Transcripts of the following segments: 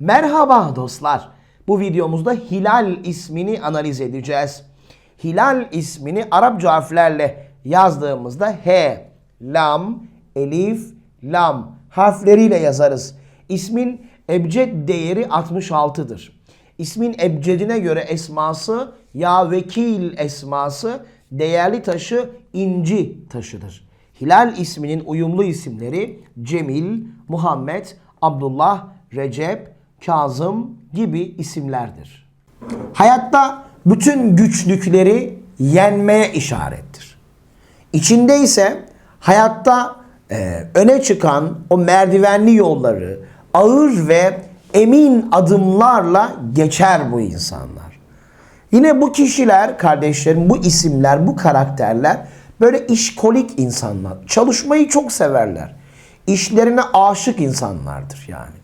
Merhaba dostlar. Bu videomuzda Hilal ismini analiz edeceğiz. Hilal ismini Arapça harflerle yazdığımızda H, Lam, Elif, Lam harfleriyle yazarız. İsmin ebced değeri 66'dır. İsmin ebcedine göre esması ya vekil esması değerli taşı inci taşıdır. Hilal isminin uyumlu isimleri Cemil, Muhammed, Abdullah, Recep, Kazım gibi isimlerdir. Hayatta bütün güçlükleri yenmeye işarettir. İçinde ise hayatta e, öne çıkan o merdivenli yolları ağır ve emin adımlarla geçer bu insanlar. Yine bu kişiler, kardeşlerim, bu isimler, bu karakterler böyle işkolik insanlar. Çalışmayı çok severler. İşlerine aşık insanlardır yani.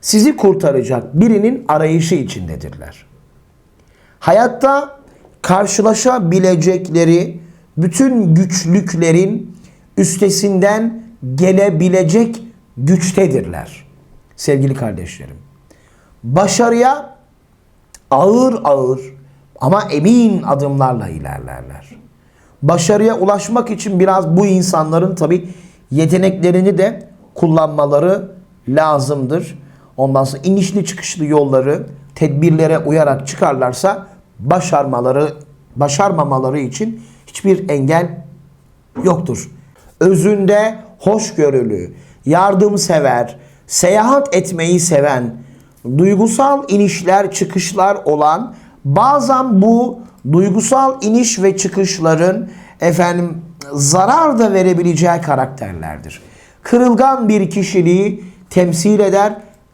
sizi kurtaracak birinin arayışı içindedirler. Hayatta karşılaşabilecekleri bütün güçlüklerin üstesinden gelebilecek güçtedirler. Sevgili kardeşlerim. Başarıya ağır ağır ama emin adımlarla ilerlerler. Başarıya ulaşmak için biraz bu insanların tabi yeteneklerini de kullanmaları lazımdır. Ondan sonra inişli çıkışlı yolları tedbirlere uyarak çıkarlarsa başarmaları başarmamaları için hiçbir engel yoktur. Özünde hoşgörülü, yardımsever, seyahat etmeyi seven, duygusal inişler çıkışlar olan bazen bu duygusal iniş ve çıkışların efendim zarar da verebileceği karakterlerdir. Kırılgan bir kişiliği temsil eder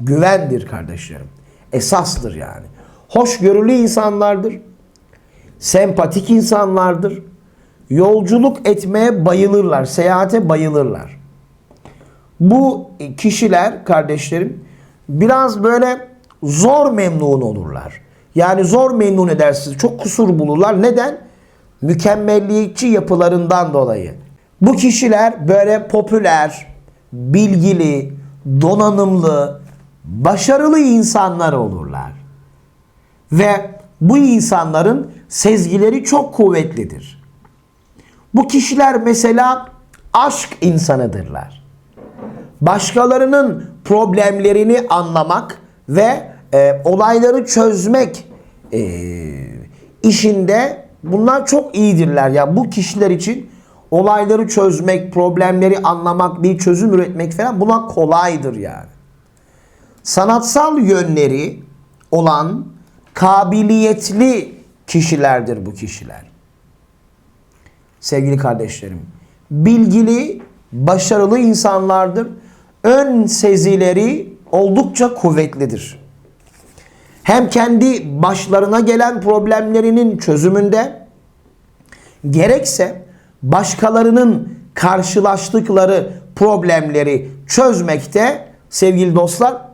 Güvendir kardeşlerim. Esastır yani. Hoşgörülü insanlardır. Sempatik insanlardır. Yolculuk etmeye bayılırlar. Seyahate bayılırlar. Bu kişiler kardeşlerim biraz böyle zor memnun olurlar. Yani zor memnun edersiniz. Çok kusur bulurlar. Neden? Mükemmelliyetçi yapılarından dolayı. Bu kişiler böyle popüler, bilgili, donanımlı, başarılı insanlar olurlar. Ve bu insanların sezgileri çok kuvvetlidir. Bu kişiler mesela aşk insanıdırlar. Başkalarının problemlerini anlamak ve e, olayları çözmek e, işinde bunlar çok iyidirler. Ya yani bu kişiler için olayları çözmek, problemleri anlamak, bir çözüm üretmek falan buna kolaydır yani. Sanatsal yönleri olan kabiliyetli kişilerdir bu kişiler. Sevgili kardeşlerim, bilgili, başarılı insanlardır. Ön sezileri oldukça kuvvetlidir. Hem kendi başlarına gelen problemlerinin çözümünde gerekse başkalarının karşılaştıkları problemleri çözmekte sevgili dostlar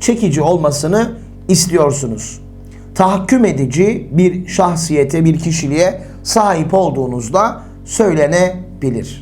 çekici olmasını istiyorsunuz. Tahakküm edici bir şahsiyete, bir kişiliğe sahip olduğunuzda söylenebilir.